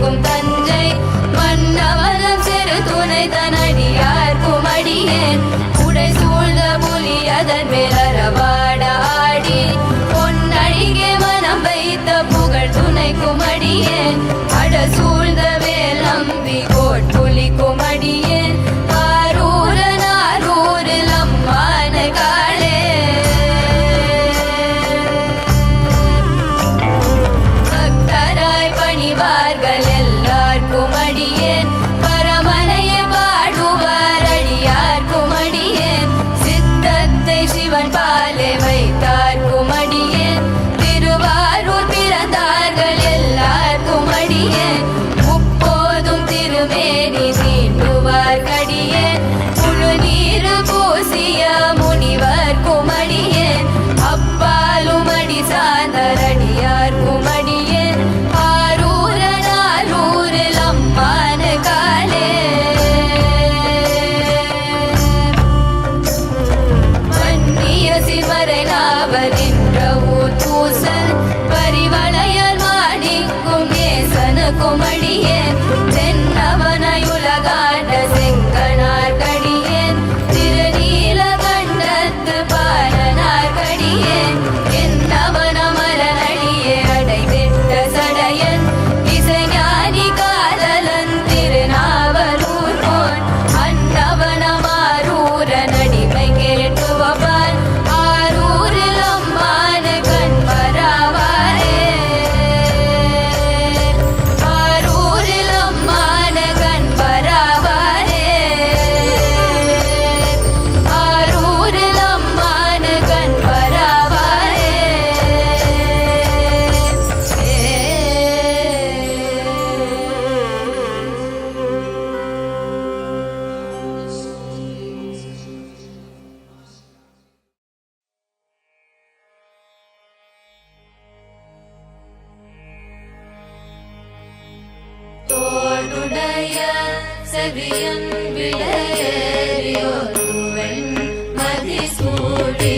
நிற்கும் தஞ்சை. மன்னவரம் சிறு துணை தனடியார்க்கும் அடியேன் உடை சூழ்ந்த புலி அதன் மேல் அறவாட ஆடி. பொன்னடிகே மனம் வைத்த புகழ் துணைக்கும் அடியேன் அடசூ செவியன் விளையோருவன் மதிசூடி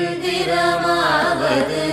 மந்திரமாவது